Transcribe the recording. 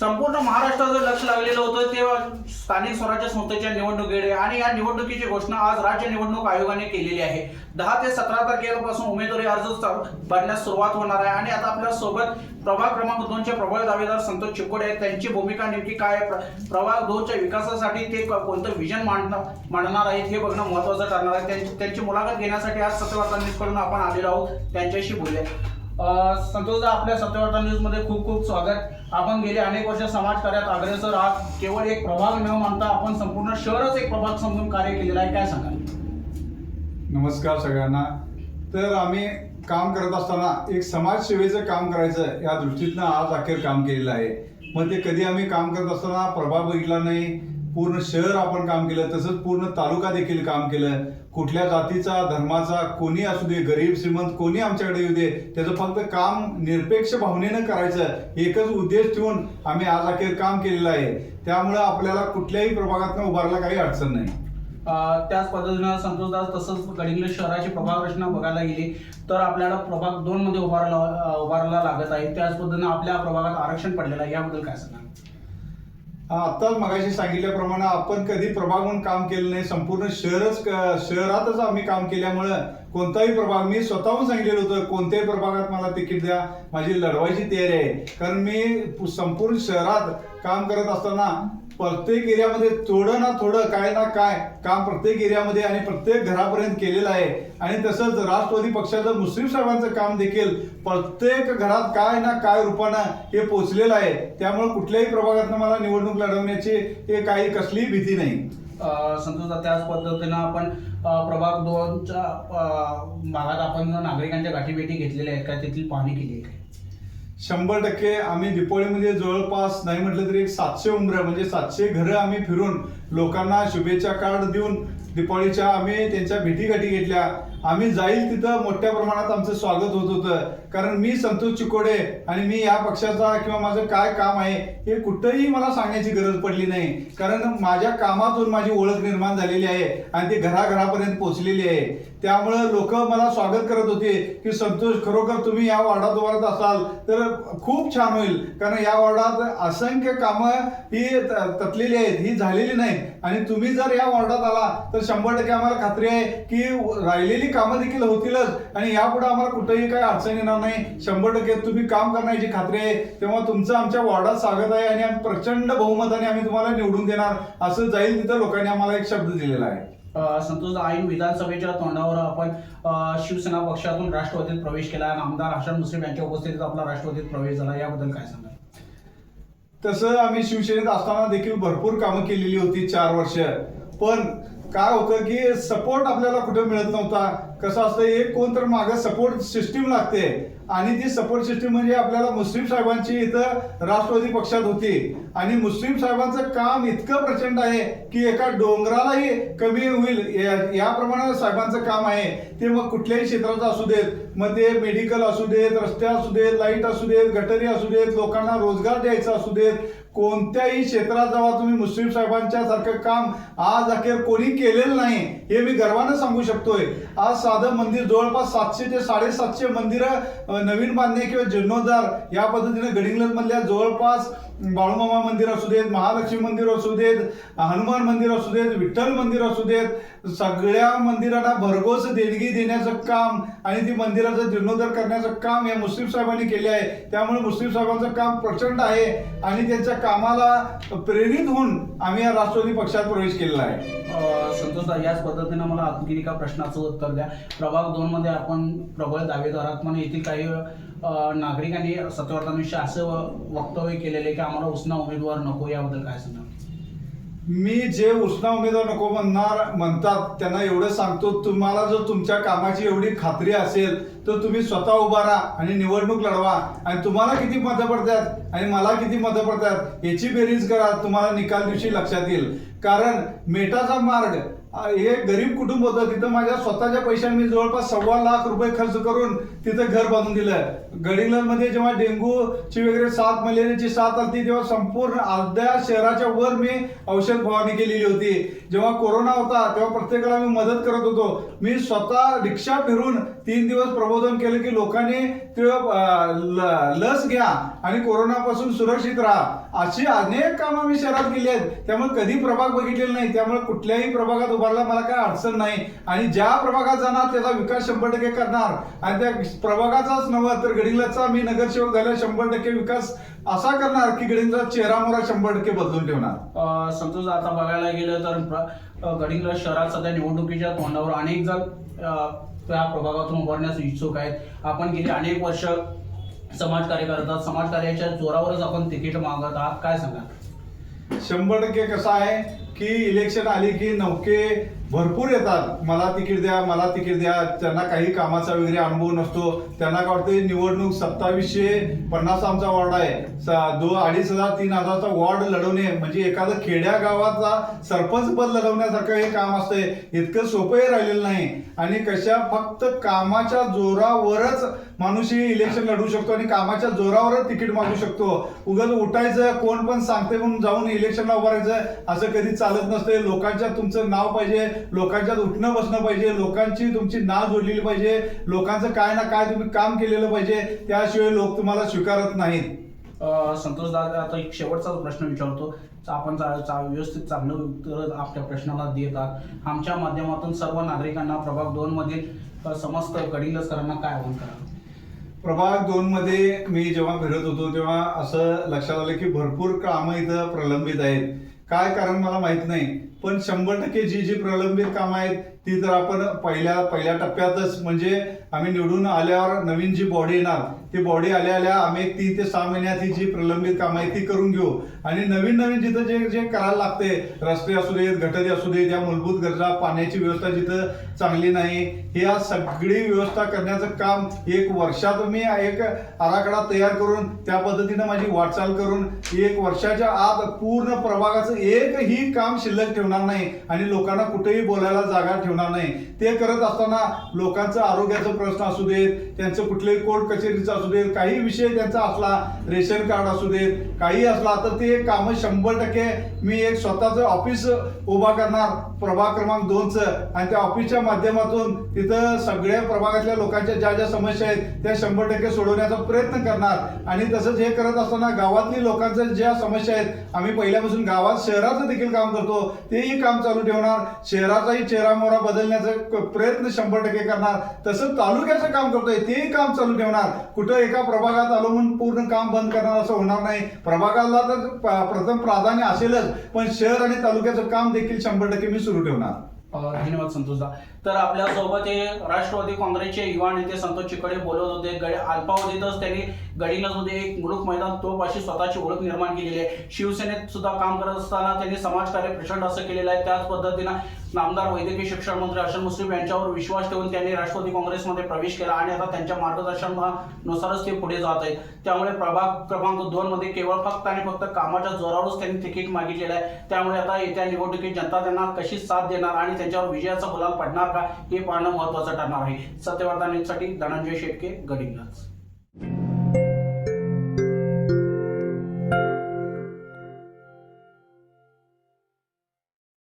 संपूर्ण महाराष्ट्राचं लक्ष लागलेलं होतं तेव्हा स्थानिक स्वराज्य संस्थेच्या निवडणुकीकडे आणि या निवडणुकीची घोषणा आज राज्य निवडणूक आयोगाने केलेली आहे. दहा ते सतरा तारखेपासून उमेदवारी अर्ज भरण्यास सुरुवात होणार आहे आणि आता आपल्यासोबत प्रभाग क्रमांक दोनचे प्रबळ दावेदार संतोष चिकोडे आहेत. त्यांची भूमिका नेमकी काय प्रभाग दोनच्या विकासासाठी ते कोणतं विजन मांडणार मांडणार आहेत हे बघणं महत्वाचं ठरणार आहे. त्यांची त्यांची मुलाखत घेण्यासाठी आज सत्यवार्ता न्यूज आपण आलेलो आहोत. त्यांच्याशी बोलूया. संतोषदा आपल्या सत्यवार्ता न्यूजमध्ये खूप खूप स्वागत. आपण गेले अनेक वर्ष समाजकार्यात अग्रेसर आहात. केवळ एक प्रभाग न मानता आपण संपूर्ण शहरच एक प्रभाग समजून कार्य केलेलं आहे. काय सांगाल? नमस्कार सगळ्यांना. तर आम्ही काम करत असताना एक समाजसेवेचं काम करायचं या दृष्टीतनं आज अखेर काम केलेलं आहे. मग ते कधी आम्ही काम करत असताना प्रभाव बघितला नाही पूर्ण शहर आपण काम केलं तसंच पूर्ण तालुका देखील काम केलं. कुठल्या जातीचा धर्माचा कोणी असू दे गरीब श्रीमंत कोणी आमच्याकडे येऊ दे त्याचं फक्त काम निरपेक्ष भावनेनं करायचं. एकच उद्देश ठेवून आम्ही आज अखेर काम केलेलं आहे. त्यामुळं आपल्याला कुठल्याही प्रभागातनं उभारायला काही अडचण नाही. त्याच पद्धतीनं संतोषदास तसंच गडिंग्लज शहराची प्रभाग रचना बघायला गेली तर आपल्याला प्रभाग दोन मध्ये उभारायला उभारायला लागत आहे. त्याच पद्धतीनं आपल्या प्रभागात आरक्षण पडलेलं आहे. याबद्दल काय सांगाल? आत्ताच मगाशी सांगितल्याप्रमाणे आपण कधी प्रभाग म्हणून काम केलं नाही. संपूर्ण शहरच शहरातच आम्ही काम केल्यामुळं कोणताही प्रभाग मी स्वतःहून सांगितलेलं होतं कोणत्याही प्रभागात मला तिकीट द्या. माझी लढवायची तयारी आहे. कारण मी संपूर्ण शहरात काम करत असताना प्रत्येक एरियामध्ये थोडं ना थोडं काय ना काय काम प्रत्येक एरियामध्ये आणि प्रत्येक घरापर्यंत केलेलं आहे. आणि तसंच राष्ट्रवादी पक्षाचं मुस्लिम साहेबांचं काम देखील प्रत्येक घरात काय ना काय रूपानं हे पोचलेलं आहे. त्यामुळे कुठल्याही प्रभागातनं मला निवडणूक लढवण्याची हे काही कसलीही भीती नाही. संतोष त्याच पद्धतीनं आपण प्रभाग दोनच्या भागात आपण नागरिकांच्या गाठीभेटी घेतलेल्या आहेत का? तेथील पाहणी केली आहे. शंभर टक्के आम्ही दिपोळीमध्ये जवळपास नाही म्हटलं तरी एक सातशे उमरं म्हणजे सातशे घरं आम्ही फिरून लोकांना शुभेच्छा कार्ड देऊन दिपाळीच्या आम्ही त्यांच्या भेटीगाठी घेतल्या. आम्ही जाईल तिथं मोठ्या प्रमाणात आमचं स्वागत होत होतं. कारण मी संतोष चिकोडे आणि मी या पक्षाचा किंवा माझं काय काम आहे हे कुठंही मला सांगण्याची गरज पडली नाही. कारण माझ्या कामातून माझी ओळख निर्माण झालेली आहे आणि ती घराघरापर्यंत पोहोचलेली आहे. त्यामुळं लोक मला स्वागत करत होते की संतोष खरोखर तुम्ही या वॉर्डात उभारत असाल तर खूप छान होईल. कारण या वॉर्डात असंख्य कामं ही तटलेली आहेत ही झालेली नाहीत. आणि तुम्ही जर या वॉर्डात आला तर शंभर टक्के आम्हाला खात्री आहे की राहिलेली कामं देखील होतीलच. आणि यापुढे आम्हाला कुठेही काही अडचण येणार नाही. शंभर टक्के तुम्ही काम करण्याची खात्री आहे तेव्हा तुमचं आमच्या वॉर्डात स्वागत आहे आणि प्रचंड बहुमताने आम्ही तुम्हाला निवडून देणार. असं जाईल तिथं लोकांनी आम्हाला एक शब्द दिलेला आहे. अ, संतोषदा ऐन विधानसभेच्या तोंडावर आपण शिवसेना पक्षातून राष्ट्रवादीत प्रवेश केला. आणि आमदार हसन मुश्रीफ यांच्या उपस्थितीत आपला राष्ट्रवादीत प्रवेश झाला. याबद्दल काय सांगाल? तसं आम्ही शिवसेनेत असताना देखील भरपूर कामं केलेली होती चार वर्ष. पण काय होतं की सपोर्ट आपल्याला कुठे मिळत नव्हता? कसं असतं एक कोण तर मागं सपोर्ट सिस्टीम लागते. आणि ती सपोर्ट सिस्टीम म्हणजे आपल्याला मुस्लिम साहेबांची इथं राष्ट्रवादी पक्षात होती. आणि मुस्लिम साहेबांचं काम इतकं प्रचंड आहे की एका डोंगरालाही कमी होईल. या- प्रमाणात साहेबांचं काम आहे. ते मग कुठल्याही क्षेत्राचं असू देत मग ते मेडिकल असू देत रस्ते असू देत लाइट असू देत गटरी असू देत लोकांना रोजगार द्यायचा असू देत कोणत्याही क्षेत्रात जेव्हा तुम्ही मुस्लिम साहेबांच्या सारखं काम आज अखेर कोणी केलेलं नाही हे मी गर्वानं सांगू शकतोय. आज साधं मंदिर जवळपास सातशे ते साडेसातशे मंदिरं नवीन बांधणे किंवा जीर्णोद्धार या पद्धतीने गडिंग्लज मधल्या जवळपास बाळूमामा मंदिर असू देत महालक्ष्मी मंदिर असू देत हनुमान मंदिर असू देत विठ्ठल मंदिर असू देत सगळ्या मंदिरांना भरघोस देणगी देण्याचं काम आणि ती मंदिराचं जीर्णोद्धार करण्याचं काम या मुस्लिम साहेबांनी केले आहे. त्यामुळे मुस्लिम साहेबांचं काम प्रचंड आहे आणि त्यांच्या कामाला प्रेरित होऊन आम्ही या राष्ट्रवादी पक्षात प्रवेश केलेला आहे. अ, संतोषदा याच पद्धतीनं मला अगदी एका प्रश्नाचं उत्तर द्या. प्रभाग दोन मध्ये आपण प्रबळ दावेदारात म्हणून येथील काही नागरिकांनी सत्यवर्धन असं वक्तव्य केलेलं आहे की आम्हाला उसना उमेदवार नको याबद्दल काय सांगा मी जे उष्णा उमेदवार नको म्हणणार म्हणतात त्यांना एवढं सांगतो तुम्हाला जर तुमच्या कामाची एवढी खात्री असेल तर तुम्ही स्वतः उभा राहा आणि निवडणूक लढवा आणि तुम्हाला किती मतं पडतात? आणि मला किती मतं पडतात याची बेरीज करा तुम्हाला निकाल दिवशी लक्षात येईल. कारण मेटाचा मार्ग हे गरीब कुटुंब होतं तिथं माझ्या स्वतःच्या पैशाने मी जवळपास सव्वा लाख रुपये खर्च करून तिथं घर बांधून दिलं. गडिंग्लजमध्ये जेव्हा डेंग्यूची वगैरे साथ मलेरियाची साथ आली तेव्हा संपूर्ण अर्ध्या शहराच्या वर मी औषध फवारणी केलेली होती. जेव्हा कोरोना होता तेव्हा प्रत्येकाला मी मदत करत होतो. मी स्वतः रिक्षा फिरून तीन दिवस प्रबोधन केलं की लोकांनी ते ल- लस घ्या आणि कोरोना कोरोनापासून सुरक्षित राहा. अशी अनेक कामं मी शहरात केली आहेत. त्यामुळे कधी प्रभाग बघितलेला नाही. त्यामुळे कुठल्याही प्रभागात उभारला मला काय अडचण नाही. आणि ज्या प्रभागात जाणार त्याचा विकास शंभर टक्के करणार. आणि त्या प्रभागाचाच नव्हे तर गडिंगलाचा मी नगरसेवक झाल्या शंभर टक्के विकास असा करणार की गडिंगला चेहरा मोरा शंभर टक्के बदलून ठेवणार. अ, आता बघायला गेलं तर गडिंगला शहरात सध्या निवडणुकीच्या तोंडावर अनेक जण त्या प्रभागातून उभारण्यास इच्छुक आहेत. आपण गेली अनेक वर्ष समाजकार्य करतात समाजकार्याच्या जोरावरच आपण तिकीट मागत आहात. काय सांगा शंभर टक्के कसं आहे की इलेक्शन आली की नौके भरपूर येतात. मला तिकीट द्या मला तिकीट द्या. त्यांना काही कामाचा वगैरे अनुभव नसतो. त्यांना काय वाटतं निवडणूक सत्तावीसशे पन्नास आमचा वॉर्ड आहे. दो अडीच हजार तीन हजारचा वॉर्ड लढवणे म्हणजे एखादं खेड्या गावाचा सरपंच पद लढवण्यासारखं हे काम असतंय. इतकं सोपंही राहिलेलं नाही. आणि कशा फक्त कामाच्या जोरावरच माणूसही इलेक्शन लढवू शकतो आणि कामाच्या जोरावरच तिकीट मागू शकतो. उगल उठायचं कोण पण सांगते म्हणून जाऊन इलेक्शनला उभारायचं असं कधी चालत नसते लोकांच्या तुमचं नाव पाहिजे लोकांच्यात उठणं बसणं पाहिजे लोकांची तुमची नाव जोडलेली पाहिजे लोकांचं काय ना काय तुम्ही काम केलेलं पाहिजे त्याशिवाय लोक तुम्हाला स्वीकारत नाहीत. संतोष दादा आता एक शेवटचाच प्रश्न विचारतो. आपण व्यवस्थित चांगलं उत्तर आपल्या प्रश्नाला देत आहात. आमच्या माध्यमातून सर्व नागरिकांना प्रभाग दोन मधील समस्त गडिंगलजकरांना काय आव्हान करा? प्रभाग दोन मध्ये मी जेव्हा फिरत होतो तेव्हा असं लक्षात आलं की भरपूर कामं इथं प्रलंबित आहेत. काय कारण मला माहीत नाही पण शंभर टक्के जी जी प्रलंबित कामं आहेत ती तर आपण पहिल्या पहिल्या टप्प्यातच म्हणजे आम्ही निवडून आल्यावर नवीन जी बॉडी येणार ती बॉडी आल्या आल्या आम्ही तीन ते सहा महिन्यात ही जी प्रलंबित कामं आहे ती करून घेऊ. आणि नवीन नवीन जिथं जे जे करायला लागते रस्ते असू देत गटारी असू देत या मूलभूत गरजा पाण्याची व्यवस्था जिथं चांगली नाही ह्या या सगळी व्यवस्था करण्याचं काम एक वर्षात मी एक आराखडा तयार करून त्या पद्धतीनं माझी वाटचाल करून एक वर्षाच्या आत पूर्ण प्रभागाचं एकही काम शिल्लक ठेवणार नाही आणि लोकांना कुठेही बोलायला जागा ठेवणार नाही. ते करत असताना लोकांचं आरोग्याचं प्रश्न असू देत त्यांचं कुठलेही कोर्ट कचेरीचं असू देत काही विषय त्यांचा असला रेशन कार्ड असू देत काही असला तर ते कामं शंभर टक्के मी एक स्वतःचं ऑफिस उभा करणार प्रभाग क्रमांक दोनचं. आणि त्या ऑफिसच्या माध्यमातून तिथं सगळ्या प्रभागातल्या लोकांच्या ज्या ज्या समस्या आहेत त्या शंभर टक्के सोडवण्याचा प्रयत्न करणार. आणि तसंच हे करत असताना गावातली लोकांच्या ज्या समस्या आहेत आम्ही पहिल्यापासून गावात शहराचं देखील काम करतो तेही काम चालू ठेवणार. शहराचाही चेहरा मोहरा बदलण्याचा क- प्रयत्न शंभर टक्के करणार. तसंच तालुक्याचं काम करतोय? तेही काम चालू ठेवणार. कुठं एका प्रभागात आलो म्हणून पूर्ण काम बंद करणार असं होणार नाही. प्रभागाला तर प्रथम प्राधान्य असेलच. पण शहर आणि तालुक्याचं काम देखील शंभर टक्के मी सुरू ठेवणार. धन्यवाद संतोषदा. तर आपल्यासोबत हे राष्ट्रवादी काँग्रेसचे युवा नेते संतोष चिकडे बोलत होते. गड अल्पावधीतच त्यांनी गडिंगलजमध्ये एक मुलूक मैदान तोप अशी स्वतःची ओळख निर्माण केलेली आहे. शिवसेनेत सुद्धा काम करत असताना त्यांनी समाजकार्य प्रचंड असं केलेलं आहे. त्याच पद्धतीनं नामदार वैद्यकीय शिक्षण मंत्री हसन मुस्लिम यांच्यावर विश्वास ठेवून त्यांनी राष्ट्रवादी काँग्रेसमध्ये प्रवेश केला आणि आता त्यांच्या मार्गदर्शनानुसारच ते पुढे जात आहेत. त्यामुळे प्रभाग क्रमांक दोन मध्ये केवळ फक्त आणि फक्त कामाच्या जोरावरच त्यांनी तिकीट मागितलेलं आहे. त्यामुळे आता येत्या निवडणुकीत जनता त्यांना कशी साथ देणार आणि त्यांच्यावर विजयाचा गुलाल पडणार का? हे पाहणं महत्वाचं ठरणार आहे. सत्यवर्धनांसाठी धनंजय शेटके गडिंगलाच